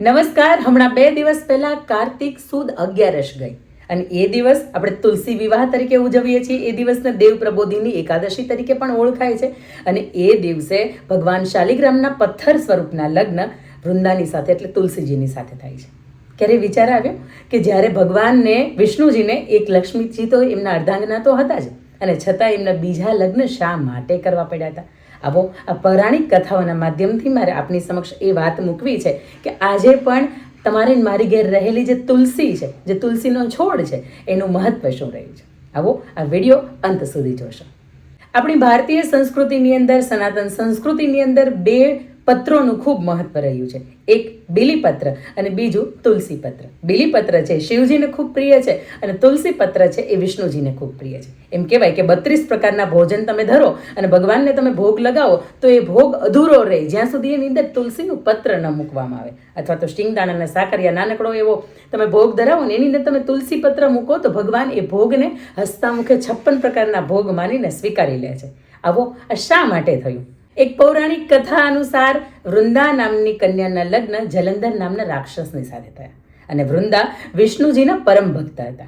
નમસ્કાર, હમણાં બે દિવસ પહેલા કાર્તિક સુદ અગિયારસ ગઈ અને એ દિવસ આપણે તુલસી વિવાહ તરીકે ઉજવીએ છીએ. એ દિવસને દેવ પ્રબોધિની એકાદશી તરીકે પણ ઓળખાય છે અને એ દિવસે ભગવાન શાલિગ્રામના પથ્થર સ્વરૂપના લગ્ન વૃંદાની સાથે એટલે તુલસીજીની સાથે થાય છે. ક્યારે વિચાર આવ્યો? કે જ્યારે ભગવાનને વિષ્ણુજીને એક લક્ષ્મીજી તો એમના અર્ધાંગના તો હતા જ અને છતાં એમના બીજા લગ્ન શા માટે કરવા પડ્યા હતા? આવો, આ પૌરાણિક કથાઓના માધ્યમથી મારે આપની સમક્ષ એ વાત મૂકવી છે કે આજે પણ તમારે મારી ઘેર રહેલી જે તુલસી છે, જે તુલસીનો છોડ છે, એનું મહત્વ શું રહ્યું છે? આવો, આ વીડિયો અંત સુધી જોશો. આપણી ભારતીય સંસ્કૃતિની અંદર, સનાતન સંસ્કૃતિની અંદર બે પત્રોનું ખૂબ મહત્વ રહ્યું છે. એક બીલીપત્ર અને બીજું તુલસી પત્ર બીલીપત્ર છે શિવજીને ખૂબ પ્રિય છે અને તુલસી પત્ર છે એ વિષ્ણુજીને ખૂબ પ્રિય છે. એમ કહેવાય કે બત્રીસ પ્રકારના ભોજન તમે ધરો અને ભગવાનને તમે ભોગ લગાવો, તો એ ભોગ અધૂરો રહે. જ્યાં સુધી એની અંદર તુલસીનું પત્ર ન મૂકવામાં આવે. અથવા તો સ્ટિંગદાણા અને સાકરિયા નાનકડો એવો તમે ભોગ ધરાવો ને એની અંદર તમે તુલસી પત્ર મૂકો, તો ભગવાન એ ભોગને હસતા મુખે છપ્પન પ્રકારના ભોગ માનીને સ્વીકારી લે છે. આવો આ શા માટે થયું? એક પૌરાણિક કથા અનુસાર વૃંદા નામની કન્યાના લગ્ન જલંધર નામના રાક્ષસની સાથે થયા. અને વૃંદા વિષ્ણુજીના પરમ ભક્ત હતા.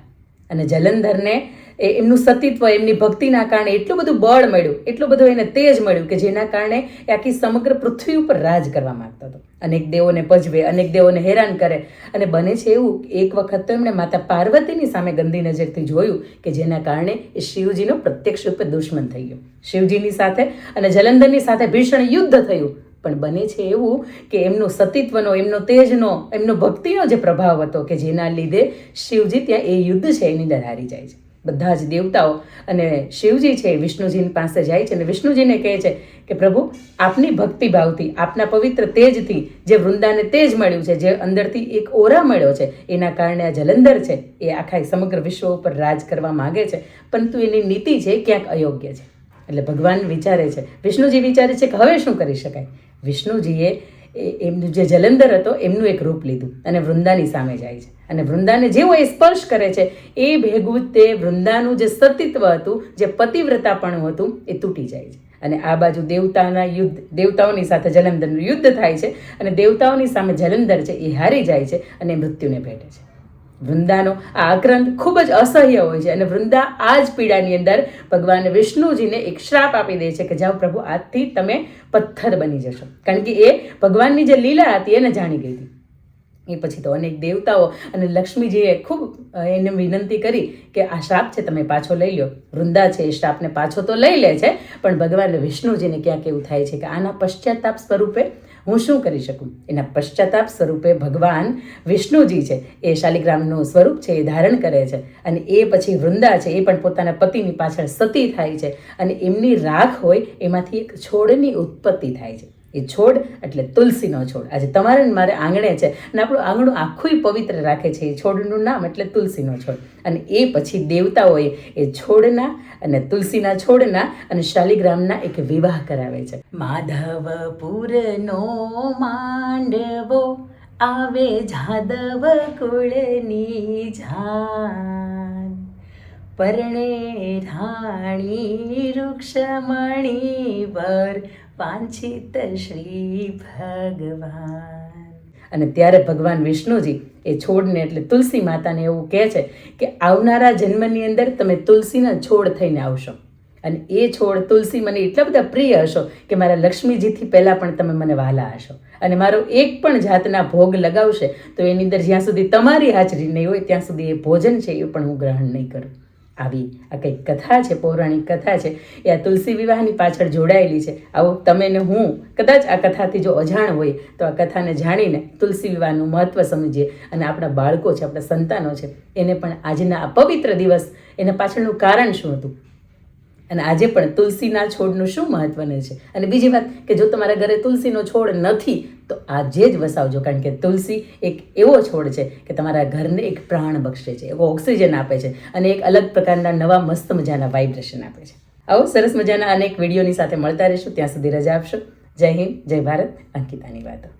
અને જલંધરને એ એમનું સતીત્વ, એમની ભક્તિના કારણે એટલું બધું બળ મળ્યું, એટલું બધું એને તેજ મળ્યું કે જેના કારણે એ આખી સમગ્ર પૃથ્વી ઉપર રાજ કરવા માગતો હતો. અનેક દેવોને પજવે, અનેક દેવોને હેરાન કરે અને બને છે એવું એક વખત તો એમણે માતા પાર્વતીની સામે ગંદી નજરથી જોયું કે જેના કારણે એ શિવજીનો પ્રત્યક્ષ રૂપે દુશ્મન થઈ ગયો. શિવજીની સાથે અને જલંધરની સાથે ભીષણ યુદ્ધ થયું. પણ બને છે એવું કે એમનો સતીત્વનો, એમનો તેજનો, એમનો ભક્તિનો જે પ્રભાવ હતો કે જેના લીધે શિવજી ત્યાં એ યુદ્ધ છે એની અંદર હારી જાય છે. બધા જ દેવતાઓ અને શિવજી છે એ વિષ્ણુજીની પાસે જાય છે અને વિષ્ણુજીને કહે છે કે પ્રભુ, આપની ભક્તિભાવથી આપના પવિત્ર તેજથી જે વૃંદાને તેજ મળ્યું છે, જે અંદરથી એક ઓરા મળ્યો છે, એના કારણે આ જલંધર છે, એ આખા સમગ્ર વિશ્વ ઉપર રાજ કરવા માગે છે. પરંતુ એની નીતિ છે ક્યાંક અયોગ્ય છે. એટલે ભગવાન વિચારે છે, વિષ્ણુજી વિચારે છે કે હવે શું કરી શકાય? વિષ્ણુજીએ એમનું જે જલંધર હતો, એમનું એક રૂપ લીધું અને વૃંદાની સામે જાય છે. અને વૃંદાને જેવો એ સ્પર્શ કરે છે, એ ભેગું તે વૃંદાનું જે સતીત્વ હતું, જે પતિવ્રતાપણું હતું, એ તૂટી જાય છે. અને આ બાજુ દેવતાના યુદ્ધ, દેવતાઓની સાથે જલંધરનું યુદ્ધ થાય છે અને દેવતાઓની સામે જલંધર છે, એ હારી જાય છે અને મૃત્યુને ભેટે છે. વૃંદાનો. આ આક્રંદ ખૂબ જ અસહ્ય હોય છે અને વૃંદા આ જ પીડાની અંદર ભગવાન વિષ્ણુજીને એક શ્રાપ આપી દે છે કે જાઓ પ્રભુ, આજથી તમે પથ્થર બની જશો. કારણ કે એ ભગવાનની જે લીલા હતી એને જાણી ગઈ હતી. એ પછી તો અનેક દેવતાઓ અને લક્ષ્મીજીએ ખૂબ એને વિનંતી કરી કે આ શ્રાપ છે, તમે પાછો લઈ લો વૃંદા છે, એ શ્રાપને પાછો તો લઈ લે છે, પણ ભગવાન વિષ્ણુજીને ક્યાંક એવું થાય છે કે આના પશ્ચાતાપ સ્વરૂપે હું શું કરી શકું? એના પશ્ચાતાપ સ્વરૂપે ભગવાન વિષ્ણુજી છે. એ શાલિગ્રામનું સ્વરૂપ છે, એ ધારણ કરે છે. અને એ પછી વૃંદા છે, એ પણ પોતાના પતિની પાછળ સતી થાય છે. અને એમની રાખ હોય, એમાંથી એક છોડની ઉત્પત્તિ થાય છે. એ છોડ એટલે તુલસીનો છોડ. આજે તમારે મારે આંગણે છે અને આપણું આંગણું આખું પવિત્ર રાખે છે. એ છોડનું નામ એટલે તુલસીનો છોડ. અને એ પછી દેવતાઓએ એ છોડના અને તુલસીના છોડના અને શાલિગ્રામના એક વિવાહ કરાવે છે. માધવપુરનો માંડવો આવે જાદવ કુળની જાન. પરણે રાણી વૃક્ષમણી વર વાંછિત શ્રી ભગવાન. અને ત્યારે ભગવાન વિષ્ણુજી એ છોડને એટલે તુલસી માતાને એવું કહે છે કે આવનારા જન્મની અંદર તમે તુલસીના છોડ થઈને આવશો. અને એ છોડ તુલસી મને એટલા બધા પ્રિય હશો કે મારા લક્ષ્મીજીથી પહેલાં પણ તમે મને વાલા હશો. અને મારો એક પણ જાતના ભોગ લગાવશે તો એની અંદર જ્યાં સુધી તમારી હાજરી નહીં હોય ત્યાં સુધી એ ભોજન છે એ પણ હું ગ્રહણ નહીં કરું. આવી. આ કંઈક કથા છે, પૌરાણિક કથા છે. એ આ તુલસી વિવાહની પાછળ જોડાયેલી છે. આવો તમે ને હું કદાચ આ કથાથી જો અજાણ હોય, તો આ કથાને જાણીને તુલસી વિવાહનું મહત્ત્વ સમજીએ. અને આપણા બાળકો છે, આપણા સંતાનો છે, એને પણ આજના આ પવિત્ર દિવસ એના પાછળનું કારણ શું હતું? અને આજે પણ તુલસીના છોડનું શું મહત્વનું છે? અને બીજી વાત કે જો તમારા ઘરે તુલસીનો છોડ નથી, તો આજે જ વસાવજો. કારણ કે તુલસી એક એવો છોડ છે કે તમારા ઘરને એક પ્રાણ બક્ષે છે એવો ઓક્સિજન આપે છે અને એક અલગ પ્રકારના નવા મસ્ત મજાના વાઇબ્રેશન આપે છે. આવો સરસ મજાના અનેક વિડીયોની સાથે મળતા રહીશું. ત્યાં સુધી રજા આપશો. જય હિન્દ, જય ભારત. અંકિતાની વાતો.